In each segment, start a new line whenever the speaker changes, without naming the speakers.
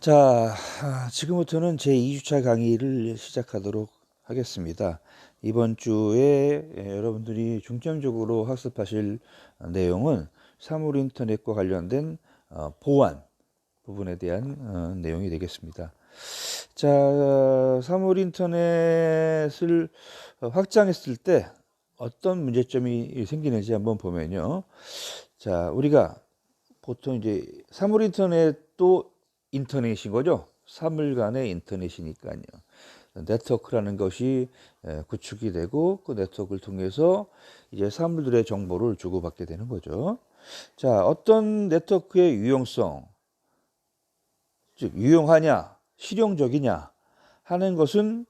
자, 아, 지금부터는 제 2주차 강의를 시작하도록 하겠습니다. 이번 주에 예, 여러분들이 중점적으로 학습하실 내용은 사물 인터넷과 관련된 어, 보안 부분에 대한 어, 내용이 되겠습니다. 자, 사물 인터넷을 확장했을 때 어떤 문제점이 생기는지 한번 보면요. 자, 우리가 보통 이제 사물 인터넷도 인터넷인 거죠. 사물 간의 인터넷이니까요. 네트워크라는 것이 에, 구축이 되고 그 네트워크를 통해서 이제 사물들의 정보를 주고받게 되는 거죠. 자, 어떤 네트워크의 유용성, 즉 유용하냐, 실용적이냐 하는 것은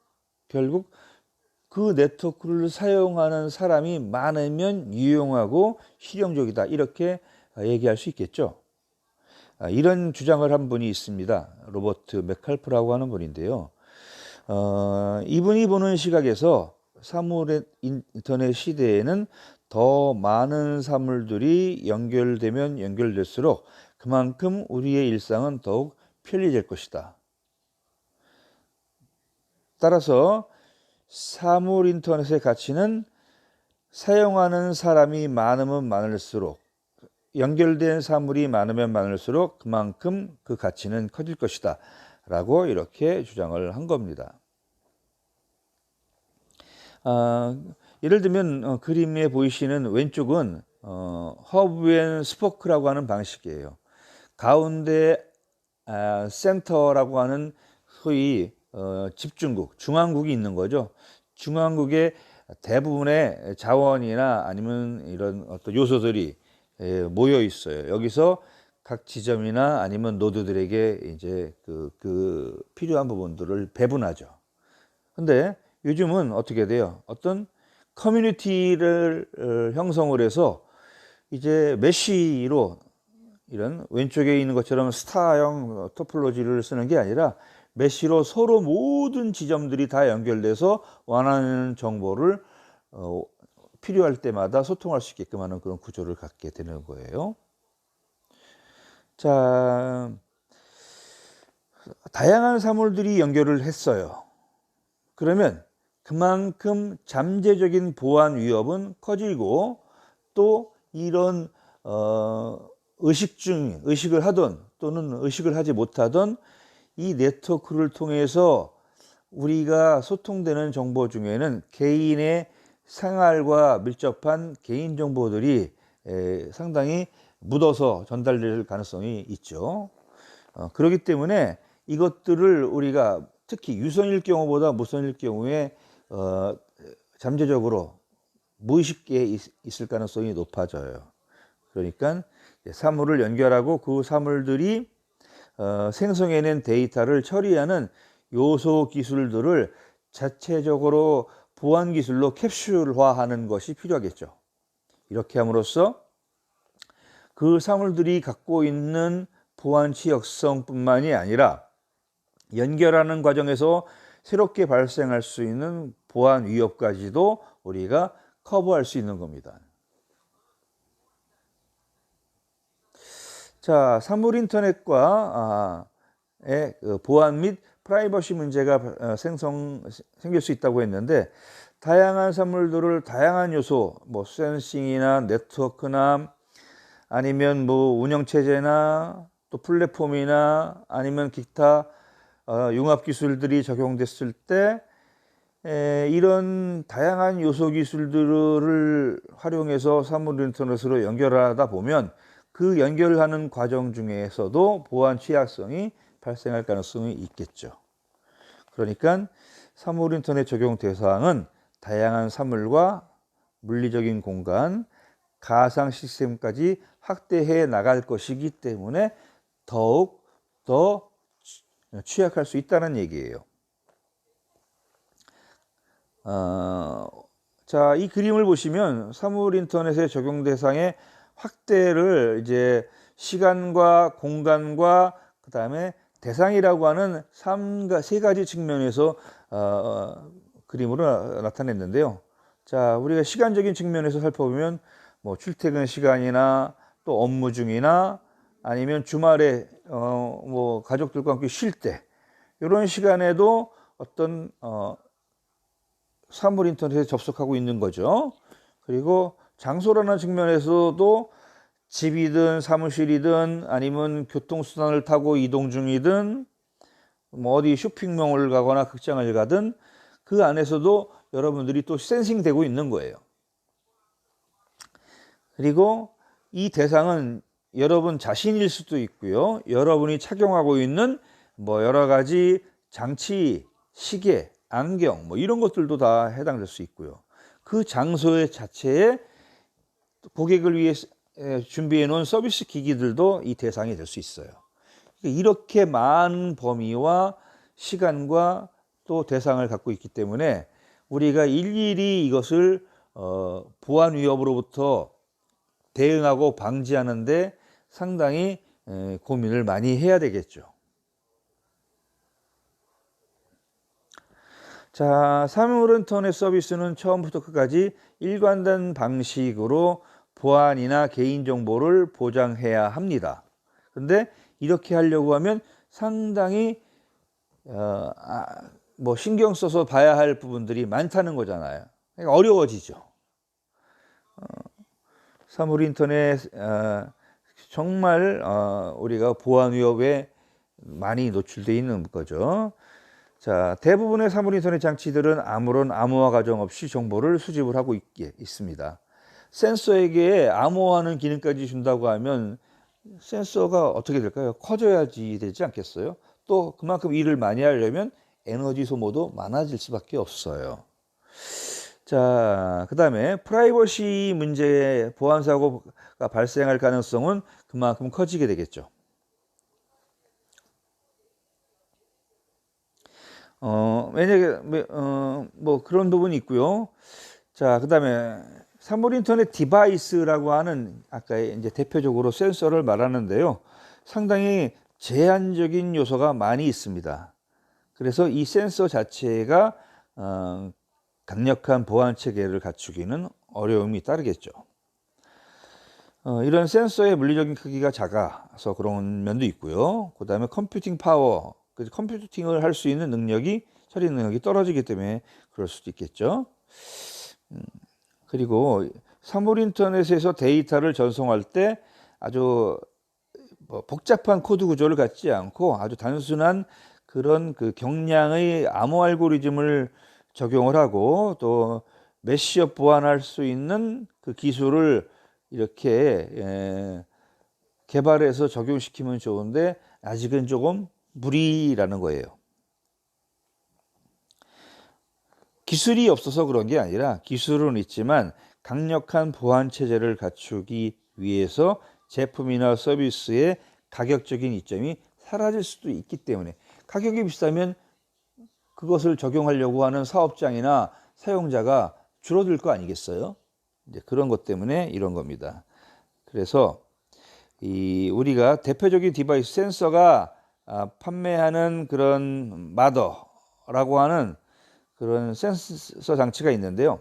결국 그 네트워크를 사용하는 사람이 많으면 유용하고 실용적이다. 이렇게 얘기할 수 있겠죠. 아, 이런 주장을 한 분이 있습니다. 로버트 맥칼프라고 하는 분인데요. 어, 이분이 보는 시각에서 사물 인터넷 시대에는 더 많은 사물들이 연결되면 연결될수록 그만큼 우리의 일상은 더욱 편리해질 것이다. 따라서 사물 인터넷의 가치는 사용하는 사람이 많으면 많을수록 연결된 사물이 많으면 많을수록 그만큼 그 가치는 커질 것이다. 라고 이렇게 주장을 한 겁니다. 아, 예를 들면 어, 그림에 보이시는 왼쪽은 어, 허브 앤 스포크라고 하는 방식이에요. 가운데 아, 센터라고 하는 소위 어, 집중국, 중앙국이 있는 거죠. 중앙국의 대부분의 자원이나 아니면 이런 어떤 요소들이 예, 모여 있어요. 여기서 각 지점이나 아니면 노드들에게 이제 그, 그 필요한 부분들을 배분하죠. 근데 요즘은 어떻게 돼요? 어떤 커뮤니티를 어, 형성을 해서 이제 메쉬로 이런 왼쪽에 있는 것처럼 스타형 토폴로지를 쓰는 게 아니라 메쉬로 서로 모든 지점들이 다 연결돼서 원하는 정보를 어, 필요할 때마다 소통할 수 있게끔 하는 그런 구조를 갖게 되는 거예요. 자, 다양한 사물들이 연결을 했어요. 그러면 그만큼 잠재적인 보안 위협은 커지고 또 이런 어, 의식 중 의식을 하던 또는 의식을 하지 못하던 이 네트워크를 통해서 우리가 소통되는 정보 중에는 개인의 생활과 밀접한 개인 정보들이 상당히 묻어서 전달될 가능성이 있죠. 어, 그렇기 때문에 이것들을 우리가 특히 유선일 경우보다 무선일 경우에 어, 잠재적으로 무의식에 있, 을 가능성이 높아져요. 그러니까 사물을 연결하고 그 사물들이 어, 생성해낸 데이터를 처리하는 요소 기술들을 자체적으로 보안 기술로 캡슐화하는 것이 필요하겠죠. 이렇게 함으로써 그 사물들이 갖고 있는 보안 취약성뿐만이 아니라 연결하는 과정에서 새롭게 발생할 수 있는 보안 위협까지도 우리가 커버할 수 있는 겁니다. 자, 사물 인터넷과 의그 보안 및 프라이버시 문제가 어, 생성 생길 수 있다고 했는데 다양한 사물들을 다양한 요소 뭐 센싱이나 네트워크나 아니면 뭐 운영 체제나 또 플랫폼이나 아니면 기타 어, 융합 기술들이 적용됐을 때 에, 이런 다양한 요소 기술들을 활용해서 사물 인터넷으로 연결하다 보면 그 연결하는 과정 중에서도 보안 취약성이 발생할 가능성이 있겠죠. 그러니까 사물 인터넷 적용 대상은 다양한 사물과 물리적인 공간, 가상 시스템까지 확대해 나갈 것이기 때문에 더욱 더 취약할 수 있다는 얘기예요. 어, 자, 이 그림을 보시면 사물 인터넷의 적용 대상의 확대를 이제 시간과 공간과 그 다음에 대상이라고 하는 3가, 세 가지 측면에서 어, 어, 그림으로 나타냈는데요. 자, 우리가 시간적인 측면에서 살펴보면 뭐 출퇴근 시간이나 또 업무 중이나 아니면 주말에 어 뭐 가족들과 함께 쉴 때 이런 시간에도 어떤 어 사물 인터넷에 접속하고 있는 거죠. 그리고 장소라는 측면에서도 집이든 사무실이든 아니면 교통수단을 타고 이동 중이든 뭐 어디 쇼핑몰을 가거나 극장을 가든 그 안에서도 여러분들이 또 센싱 되고 있는 거예요. 그리고 이 대상은 여러분 자신일 수도 있고요. 여러분이 착용하고 있는 뭐 여러 가지 장치, 시계, 안경 뭐 이런 것들도 다 해당될 수 있고요. 그 장소의 자체에 고객을 위해 준비해 놓은 서비스 기기들도 이 대상이 될 수 있어요. 이렇게 많은 범위와 시간과 또 대상을 갖고 있기 때문에 우리가 일일이 이것을 어, 보안 위협으로부터 대응하고 방지하는데 상당히 에, 고민을 많이 해야 되겠죠. 자, 사물 인터넷 서비스는 처음부터 끝까지 일관된 방식으로 보안이나 개인정보를 보장해야 합니다. 근데 이렇게 하려고 하면 상당히 어, 아, 뭐 신경 써서 봐야 할 부분들이 많다는 거잖아요. 그러니까 어려워지죠. 어, 사물 인터넷 어, 정말 어, 우리가 보안 위협에 많이 노출되어 있는 거죠. 자, 대부분의 사물 인터넷 장치들은 아무런 암호화 과정 없이 정보를 수집을 하고 있, 있습니다. 센서에게 암호화하는 기능까지 준다고 하면 센서가 어떻게 될까요? 커져야지 되지 않겠어요? 또 그만큼 일을 많이 하려면 에너지 소모도 많아질 수밖에 없어요. 자, 그 다음에 프라이버시 문제 보안 사고가 발생할 가능성은 그만큼 커지게 되겠죠. 어, 만약에, 어, 뭐 그런 부분이 있고요. 자, 그 다음에 사물 인터넷 디바이스라고 하는 아까 이제 대표적으로 센서를 말하는데요. 상당히 제한적인 요소가 많이 있습니다. 그래서 이 센서 자체가 어, 강력한 보안 체계를 갖추기는 어려움이 따르겠죠. 어, 이런 센서의 물리적인 크기가 작아서 그런 면도 있고요. 그 다음에 컴퓨팅 파워, 그 컴퓨팅을 할 수 있는 능력이 처리 능력이 떨어지기 때문에 그럴 수도 있겠죠. 음, 그리고 사물 인터넷에서 데이터를 전송할 때 아주 뭐 복잡한 코드 구조를 갖지 않고 아주 단순한 그런 그 경량의 암호 알고리즘을 적용을 하고 또 메시업 보완할 수 있는 그 기술을 이렇게 예, 개발해서 적용시키면 좋은데 아직은 조금 무리라는 거예요. 기술이 없어서 그런 게 아니라 기술은 있지만 강력한 보안 체제를 갖추기 위해서 제품이나 서비스의 가격적인 이점이 사라질 수도 있기 때문에 가격이 비싸면 그것을 적용하려고 하는 사업장이나 사용자가 줄어들 거 아니겠어요? 이제 그런 것 때문에 이런 겁니다. 그래서 이 우리가 대표적인 디바이스 센서가 아, 판매하는 그런 마더라고 하는 그런 센서 장치가 있는데요.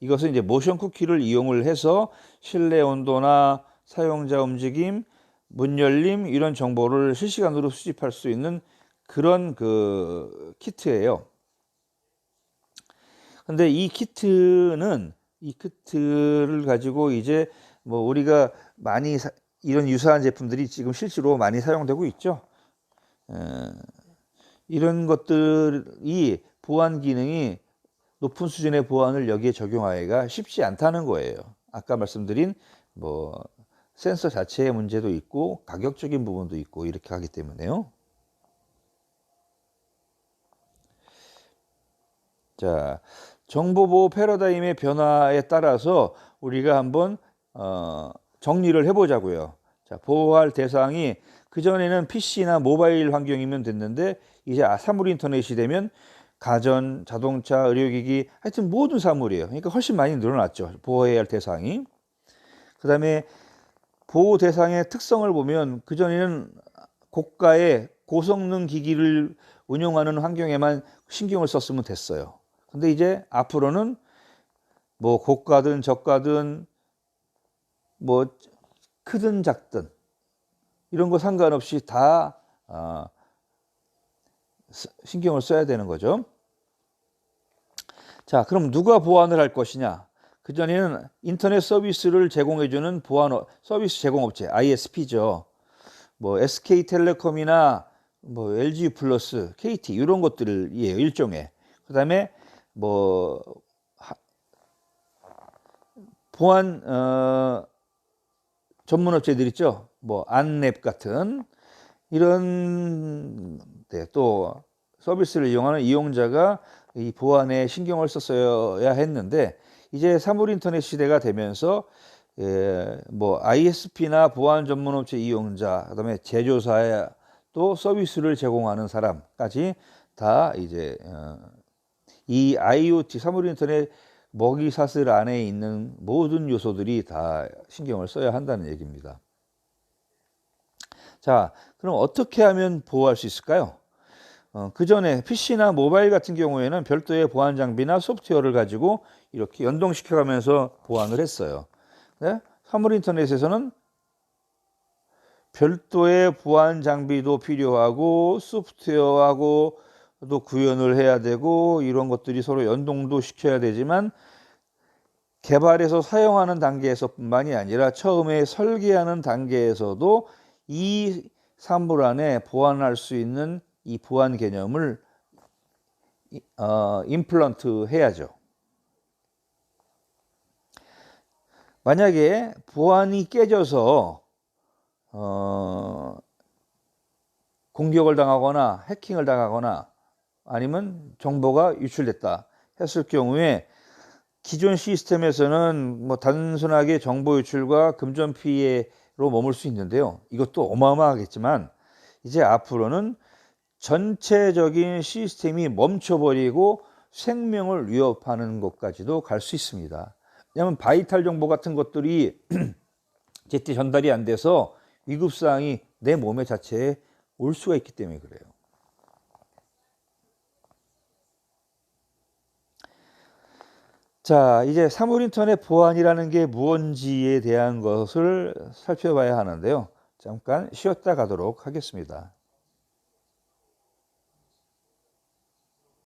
이것은 이제 모션 쿠키를 이용을 해서 실내 온도나 사용자 움직임, 문 열림 이런 정보를 실시간으로 수집할 수 있는 그런 그 키트예요. 근데 이 키트는 이 키트를 가지고 이제 뭐 우리가 많이 사, 이런 유사한 제품들이 지금 실제로 많이 사용되고 있죠. 에, 이런 것들이 보안 기능이 높은 수준의 보안을 여기에 적용하기가 쉽지 않다는 거예요. 아까 말씀드린 뭐 센서 자체의 문제도 있고 가격적인 부분도 있고 이렇게 하기 때문에요. 자, 정보보호 패러다임의 변화에 따라서 우리가 한번 어, 정리를 해보자고요. 자, 보호할 대상이 그전에는 PC나 모바일 환경이면 됐는데 이제 사물 인터넷이 되면 가전, 자동차, 의료기기 하여튼 모든 사물이에요. 그러니까 훨씬 많이 늘어났죠. 보호해야 할 대상이. 그 다음에 보호 대상의 특성을 보면 그전에는 고가의 고성능 기기를 운용하는 환경에만 신경을 썼으면 됐어요. 근데 이제 앞으로는 뭐 고가든 저가든 뭐 크든 작든 이런 거 상관없이 다 어, 스- 신경을 써야 되는 거죠. 자, 그럼 누가 보안을 할 것이냐? 그전에는 인터넷 서비스를 제공해주는 보안 업- 서비스 제공업체 ISP죠. 뭐 SK텔레콤이나 뭐 LG 플러스, KT 이런 것들이에요 일종의. 그다음에 뭐 하- 보안 어, 전문 업체들 있죠. 뭐 안랩 같은 이런 데또 서비스를 이용하는 이용자가 이 보안에 신경을 썼어야 했는데 이제 사물 인터넷 시대가 되면서 예, 뭐 ISP나 보안 전문 업체 이용자, 그다음에 제조사에 또 서비스를 제공하는 사람까지 다 이제 어, 이 IoT 사물 인터넷 먹이사슬 안에 있는 모든 요소들이 다 신경을 써야 한다는 얘기입니다. 자, 그럼 어떻게 하면 보호할 수 있을까요? 어, 그 전에 PC나 모바일 같은 경우에는 별도의 보안 장비나 소프트웨어를 가지고 이렇게 연동시켜 가면서 보안을 했어요. 네? 사물 인터넷에서는 별도의 보안 장비도 필요하고 소프트웨어하고 또 구현을 해야 되고 이런 것들이 서로 연동도 시켜야 되지만 개발해서 사용하는 단계에서뿐만이 아니라 처음에 설계하는 단계에서도 이 사물 안에 보완할 수 있는 이 보안 개념을 이- 어, 임플란트 해야죠. 만약에 보안이 깨져서 어, 공격을 당하거나 해킹을 당하거나 아니면 정보가 유출됐다 했을 경우에 기존 시스템에서는 뭐 단순하게 정보 유출과 금전 피해로 머물 수 있는데요. 이것도 어마어마하겠지만 이제 앞으로는 전체적인 시스템이 멈춰버리고 생명을 위협하는 것까지도 갈 수 있습니다. 왜냐하면 바이탈 정보 같은 것들이 제때 전달이 안 돼서 위급 사항이 내 몸의 자체에 올 수가 있기 때문에 그래요. 자, 이제 사물 인터넷 보안이라는 게 무언지에 대한 것을 살펴봐야 하는데요. 잠깐 쉬었다 가도록 하겠습니다.